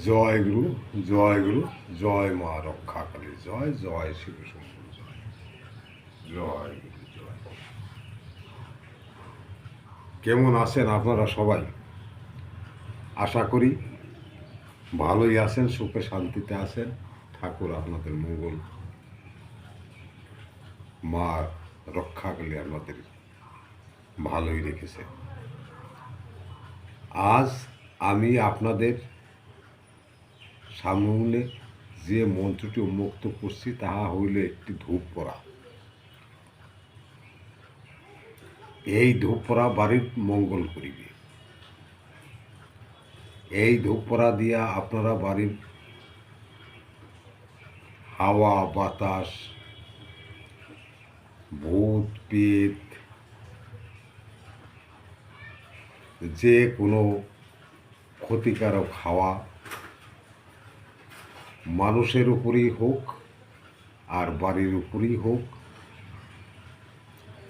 জয় গুরু জয় গুরু, জয় মা রক্ষাকালী জয় জয় শিব শম্ভু জয়। জয় গুরু, জয়। কেমন আছেন আপনারা সবাই? আশা করি ভালোই আছেন, সুখে শান্তিতে আছেন। ঠাকুর আপনাদের মঙ্গল, মা রক্ষা রক্ষাকালী আপনাদের ভালোই রেখেছে। আজ আমি আপনাদের সামনে যে মন্ত্রটি উন্মুক্ত করছি, তাহা হইল একটি ধূপ পড়া এই ধূপ পড়া বাড়ির মঙ্গল করিবে। এই ধূপ পড়া দিয়া আপনারা বাড়ির হাওয়া, বাতাস, ভূত পেত যে কোনো ক্ষতিকারক হাওয়া মানুষের উপরেই হোক আর বাড়ির উপরেই হোক,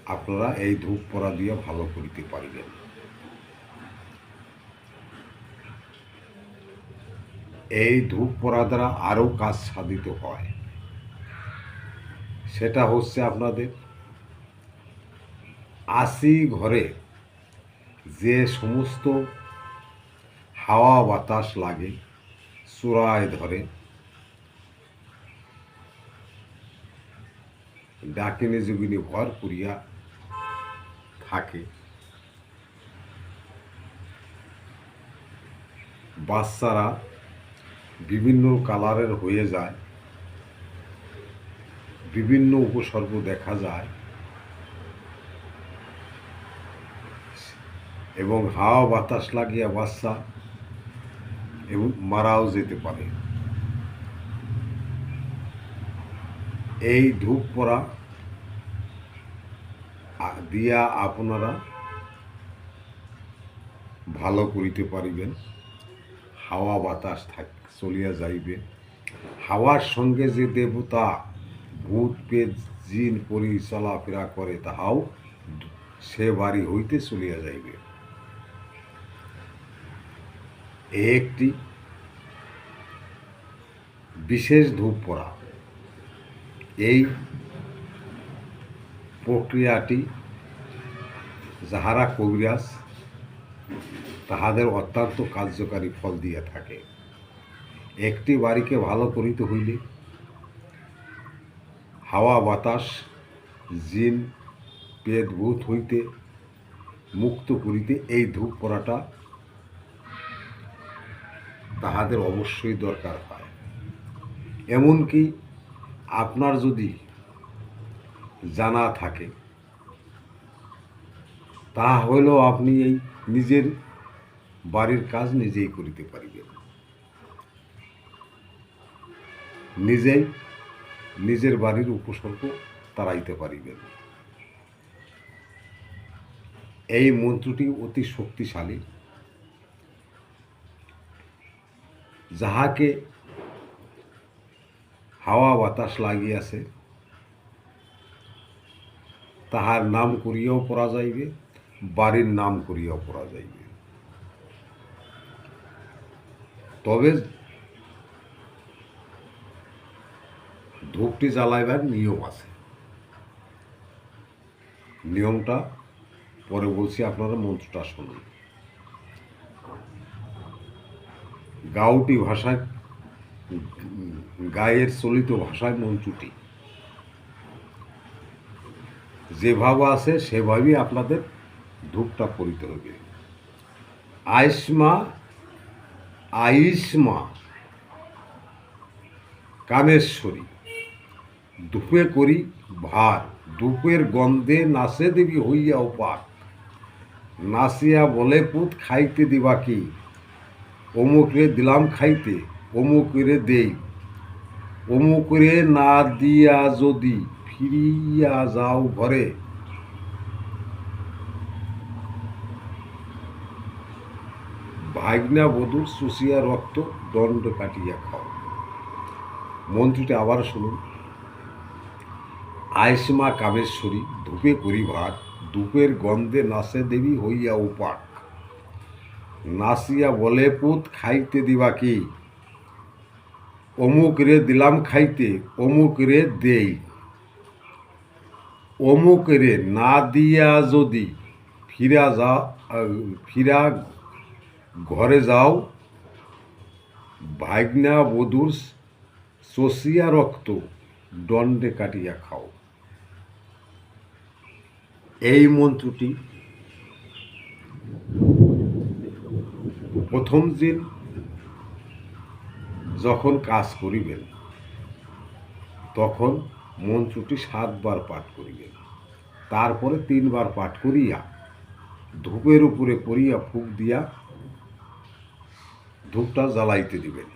আপনারা এই ধূপ পড়া দিয়ে ভালো করিতে পারিবেন। এই ধূপ পড়া দ্বারা আরও কাজ সাধিত হয়। সেটা হচ্ছে আপনাদের আশি ঘরে যে সমস্ত হাওয়া বাতাস লাগে, চূড়ায় ধরে ডাকিনী যোগিনী ভর করিয়া থাকে। বাচ্চারা বিভিন্ন কালারের হয়ে যায়, বিভিন্ন উপসর্গ দেখা যায় এবং হাওয়া বাতাস লাগিয়া বাচ্চা এবং মারাও যেতে পারে। এই ধূপ আ- দিয়া আপনারা ভালো করিতে পারিবেন। হাওয়া বাতাস থাক, চলিয়া যাইবে। হাওয়ার সঙ্গে যে দেবতা ভূত পেত জিন, পরি চলাফেরা করে, তাহাও সে বাড়ি হইতে চলিয়া যাইবে। একটি বিশেষ ধূপ পড়া এই প্রক্রিয়াটি যাহারা কবিরাজ, তাহাদের অত্যন্ত কার্যকারী ফল দিয়া থাকে। একটি বাড়িকে ভালো করিতে হইলে হাওয়া, বাতাস, জিন পেদ ভূত হইতে মুক্ত করিতে এই ধূপ পড়াটা তাহাদের অবশ্যই দরকার হয়। এমনকি আপনার যদি জানা থাকে তাহা হইলেও আপনি এই নিজের বাড়ির কাজ নিজেই করিতে পারিবেন। নিজেই নিজের বাড়ির উপসর্গ তাড়াইতে পারিবেন। এই মন্ত্রটি অতি শক্তিশালী। যাহাকে হাওয়া বাতাস লাগিয়াছে। তাহার নাম করিয়াও পড়া যাইবে, বাড়ির নাম করিয়াও পড়া যাইবে। তবে ধূপটি জ্বালাইবার নিয়ম আছে। নিয়মটা পরে বলছি, আপনারা মন্ত্রটা শুনুন। গাউটি ভাষায় গায়ের চলিত ভাষায় মন্ত্রটি যেভাবে আছে সেভাবেই আপনাদের ধূপটা করিতে হবে। আইসমা আইসমা কামেশ্বরী, ধূপে করি ভার, ধূপের গন্ধে নাচে দেবী হইয়া উপাক নাচিয়া বলে পুত খাইতে দিবা কি? অমুকরে দিলাম খাইতে অমুকরে দেই। অমুকরে না দিয়া যদি ফিরিয়া যাও ঘরে। ভাগনা বধূর চুষিয়া রক্ত, দণ্ড কাটিয়া খাও। মন্ত্রীটা আবার শুনুন। আয়সমা কামেশ্বরী, ধূপে করি ভাত ধূপের গন্ধে নাচে দেবী হইয়া উপাক। নাচিয়া বলে, পুত, খাইতে দিবা কি? অমুক রে দিলাম খাইতে অমুক রে দেই। অমুক রে না দিয়া যদি ফিরা যা, ফিরা ঘরে যাও, ভাগনা বধূর চষিয়া রক্ত দণ্ডে কাটিয়া খাও। এই মন্ত্রটি প্রথম দিন যখন কাজ করিবেন, তখন মন্ত্রটি সাতবার পাঠ করিবেন। তারপরে তিনবার পাঠ করিয়া ধূপের উপরে করিয়া ফুক দিয়া ধূপটা জ্বালাইতে দিবেন।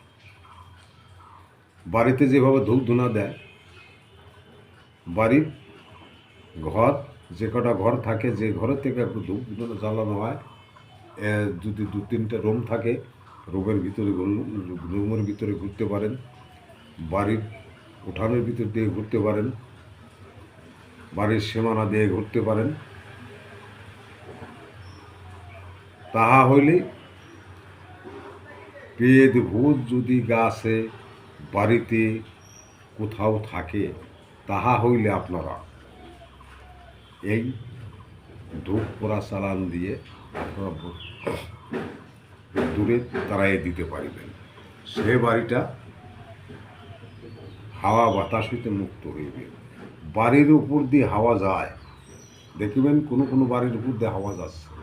বাড়িতে যেভাবে ধূপ ধুনা দেয়, বাড়ির ঘর, যে কটা ঘর থাকে, যে ঘরের থেকে একটু ধূপ জ্বালানো হয় যদি দু তিনটে রুম থাকে রুমের ভিতরে রুমের ভিতরে ঘুরতে পারেন, বাড়ির উঠানের ভিতর দিয়ে ঘুরতে পারেন, বাড়ির সীমানা দিয়ে ঘুরতে পারেন। তাহা হইলে পেদ ভূত যদি গাছে বাড়িতে কোথাও থাকে, তাহা হইলে আপনারা এই ধূপ পোড়া চালান দিয়ে আপনারা দূরে তাড়াইয়ে দিতে পারিবেন। সে বাড়িটা হাওয়া বাতাস হইতে মুক্ত হইবে। বাড়ির উপর দিয়ে হাওয়া যায়। দেখিবেন কোনো কোনো বাড়ির উপর দিয়ে হাওয়া যাচ্ছে।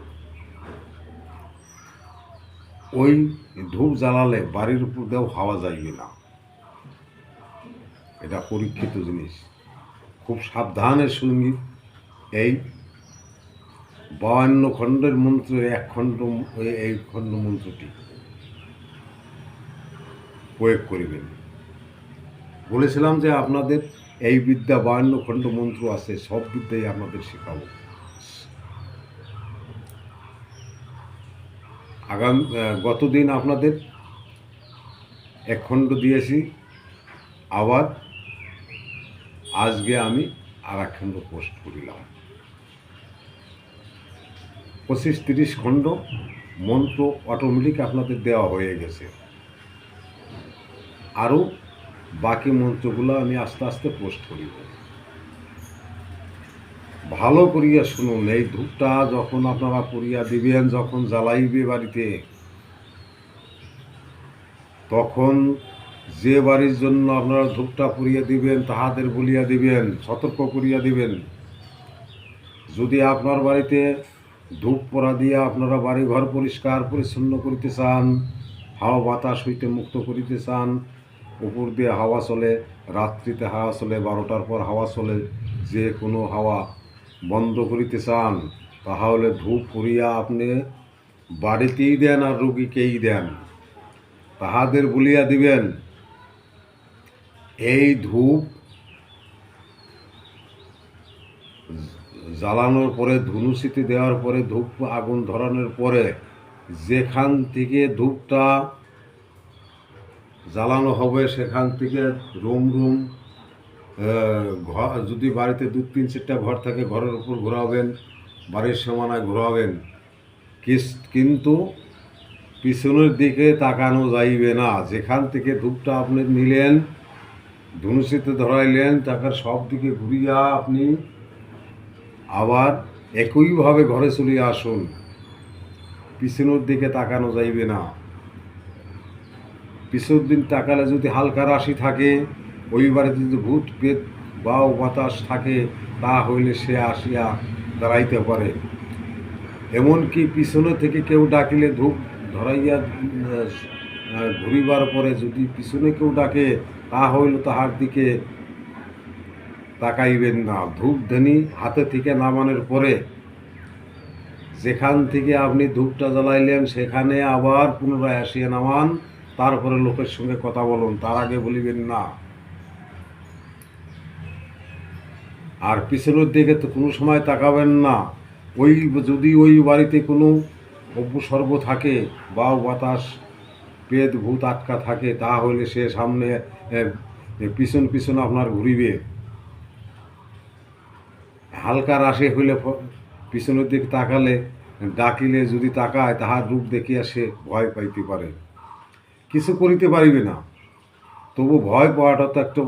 ওই ধূপ জ্বালালে বাড়ির উপর দিয়েও হাওয়া যাইবে না। এটা পরীক্ষিত জিনিস। খুব সাবধানের সঙ্গে এই বাউান্ন খণ্ডের মন্ত্র, এক খণ্ড এই- খণ্ড মন্ত্রটি প্রয়োগ করিবেন। বলেছিলাম যে আপনাদের এই বিদ্যা বাউান্ন খণ্ড মন্ত্র আছে, সব বিদ্যাই আপনাদের শেখাবো। আগাম গতদিন আপনাদের এক খণ্ড দিয়েছি, আবার আজকে আমি আর এক খণ্ড পোস্ট করিলাম। পঁচিশ তিরিশ খণ্ড মন্ত্র অটোমেটিক আপনাদের দেওয়া হয়ে গেছে। আরও বাকি মন্ত্রগুলো আমি আস্তে আস্তে পোস্ট করিব ভালো করিয়া শুনুন, এই ধূপটা যখন আপনারা করিয়া দিবেন, যখন জ্বালাইবে বাড়িতে, তখন যে বাড়ির জন্য আপনারা ধূপটা পুড়িয়া দিবেন, তাহাদের বলিয়া দিবেন, সতর্ক করিয়া দিবেন। যদি আপনার বাড়িতে ধূপ পরা দিয়া আপনারা বাড়ি ঘর পরিষ্কার পরিচ্ছন্ন করিতে চান, হাওয়া বাতাস হইতে মুক্ত করিতে চান, উপর দিয়ে হাওয়া চলে, রাত্রিতে হাওয়া চলে, বারোটার পর হাওয়া চলে, যে কোনো হাওয়া বন্ধ করিতে চান, তাহলে ধূপ পুড়িয়া আপনি বাড়িতেই দেন আর রুগীকেই দেন। তাহাদের বলিয়া দিবেন, এই ধূপ জ্বালানোর পরে ধনুসিতে দেওয়ার পরে, ধূপ আগুন ধরানোর পরে যেখান থেকে ধূপটা জ্বালানো হবে, সেখান থেকে রুম রুম ঘর যদি বাড়িতে দু, তিন চারটা ঘর থাকে, ঘরের উপর ঘোরাবেন, বাড়ির সীমানায় ঘোরাবেন কিন্তু পিছনের দিকে তাকানো যাইবে না। যেখান থেকে ধূপটা আপনি নিলেন ধনুষিতে ধরাইলেন তাকার সব দিকে ঘুরিয়া আপনি আবার একইভাবে ঘরে চলে আসুন। পিছনের দিকে তাকানো যাইবে না। পিছর দিন তাকালে যদি হালকা রাশি থাকে ওই বাড়িতে যদি ভূত পেত বা বাতাস থাকে তা হইলে সে আসিয়া দাঁড়াইতে পারে। এমনকি পিছনে থেকে কেউ ডাকিলে ধূপ ধরাইয়া ঘুরিবার পরে যদি পিছনে কেউ ডাকে তা হইল তাহার দিকে তাকাইবেন না। ধূপ ধনি হাতে থেকে নামানোর পরে যেখান থেকে আপনি ধূপটা জ্বালাইলেন, সেখানে আবার পুনরায় আসিয়া নামান, তারপরে লোকের সঙ্গে কথা বলুন। তার আগে বলিবেন না। আর পিছনের দিকে তো কোনো সময় তাকাবেন না। ওই যদি ওই বাড়িতে কোনো উপসর্গ থাকে বা বাতাস পেট ভূত আটকা থাকে, তাহলে সে সামনে পিছন পিছন আপনার ঘুরিবে। হালকা রাশে হইলে পিছনের দিকে তাকালে, ডাকিলে যদি তাকায়, তাহার রূপ দেখিয়া সে ভয় পাইতে পারে। কিছু করিতে পারিবে না। তবু ভয় পাওয়াটা তো একটা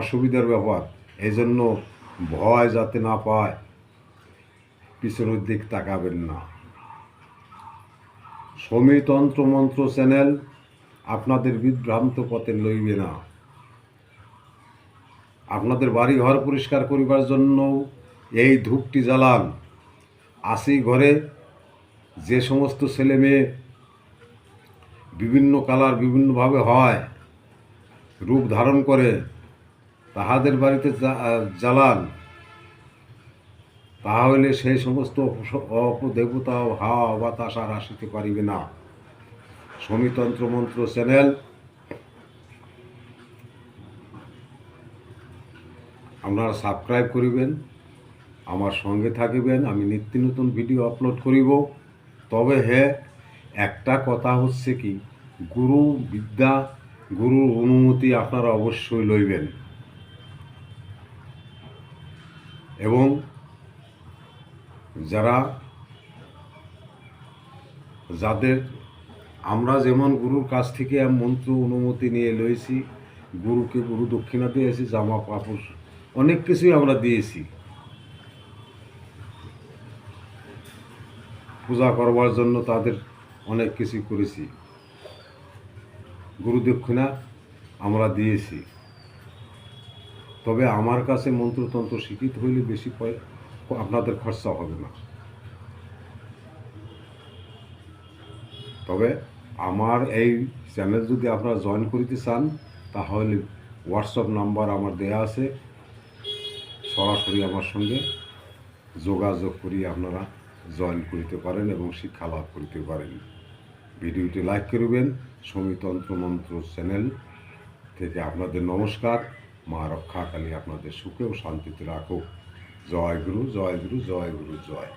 অসুবিধার ব্যাপার। এই জন্য ভয় যাতে না পায়, পিছনের দিক তাকাবেন না। সমীতন্ত্র মন্ত্র চ্যানেল আপনাদের বিভ্রান্ত পথে লইবে না। আপনাদের বাড়ি ঘর পরিষ্কার করিবার জন্য এই ধূপটি জ্বালান। আসি ঘরে যে সমস্ত ছেলে মেয়ে বিভিন্ন কালার বিভিন্নভাবে হয়, রূপ ধারণ করে, তাহাদের বাড়িতে জ্বালান। তাহলে সেই সমস্ত অপদেবতা হাওয়া বাতাস আর আসিতে পারিবে না। সমিতন্ত্র মন্ত্র চ্যানেল আপনারা সাবস্ক্রাইব করিবেন, আমার সঙ্গে থাকিবেন, আমি নিত্য নতুন ভিডিও আপলোড করিব। তবে হ্যাঁ একটা কথা হচ্ছে কি, গুরু বিদ্যা, গুরুর অনুমতি আপনারা অবশ্যই লইবেন। এবং যারা, যাদের আমরা যেমন গুরুর কাছ থেকে মন্ত্র অনুমতি নিয়ে লয়েছি গুরুকে গুরু দক্ষিণা দিয়েছি, জামা কাপড় অনেক কিছুই আমরা দিয়েছি। পূজা করবার জন্য তাদের অনেক কিছু করেছি। গুরু দক্ষিণা আমরা দিয়েছি। তবে আমার কাছে মন্ত্রতন্ত্র শিক্ষিত হইলে বেশি আপনাদের খরচা হবে না। তবে আমার এই চ্যানেল যদি আপনারা জয়েন করিতে চান, তাহলে হোয়াটসঅ্যাপ নাম্বার আমার দেয়া আছে। সরাসরি আমার সঙ্গে যোগাযোগ করি আপনারা জয়েন করিতে পারেন এবং শিক্ষা লাভ করিতে পারেন। ভিডিওটি লাইক করবেন সমিতন্ত্র মন্ত্র চ্যানেল থেকে আপনাদের নমস্কার। মা রক্ষাকালী আপনাদের সুখে ও শান্তিতে রাখুক। জয় গুরু জয় গুরু জয় গুরু, জয়।